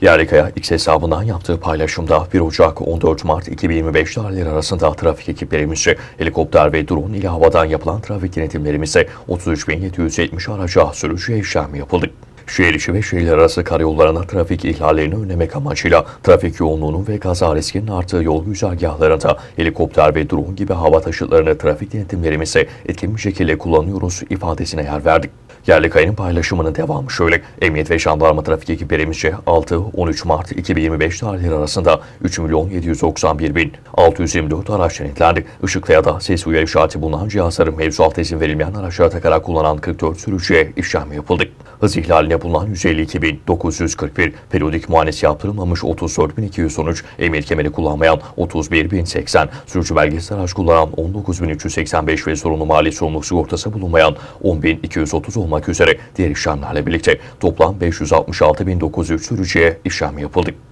Yerlikaya X hesabından yaptığı paylaşımda 1 Ocak 14 Mart 2025 tarihleri arasında trafik ekiplerimizce helikopter ve drone ile havadan yapılan trafik denetimlerimize 33.770 araca sürücüye işlem yapıldı. İçi ve şehirler arası karayollarına trafik ihlallerini önlemek amacıyla trafik yoğunluğunun ve kaza riskinin arttığı yol güzergahlarında helikopter ve drone gibi hava taşıtlarını trafik denetimlerimize etkin bir şekilde kullanıyoruz ifadesine yer verdik. Yerlikaya'nın paylaşımının devamı şöyle. Emniyet ve jandarma trafik ekiplerimizce 6-13 Mart 2025 tarihleri arasında 3 milyon 791 bin 624 araç denetlendi. Işıkta ya da ses uyarı işareti bulunan cihazların mevzuat izin verilmeyen araçlara takarak kullanan 44 sürücüye işlem yapıldı. Hız ihlaline bulunan 152.941, periyodik muayenesi yaptırılmamış 34.213, emniyet kemeri kullanmayan 31.080, sürücü belgesiz araç kullanan 19.385 ve sorunlu mali sorumluluk sigortası bulunmayan 10.230 olmak üzere diğer işlemlerle birlikte toplam 566.903 sürücüye işlem yapıldı.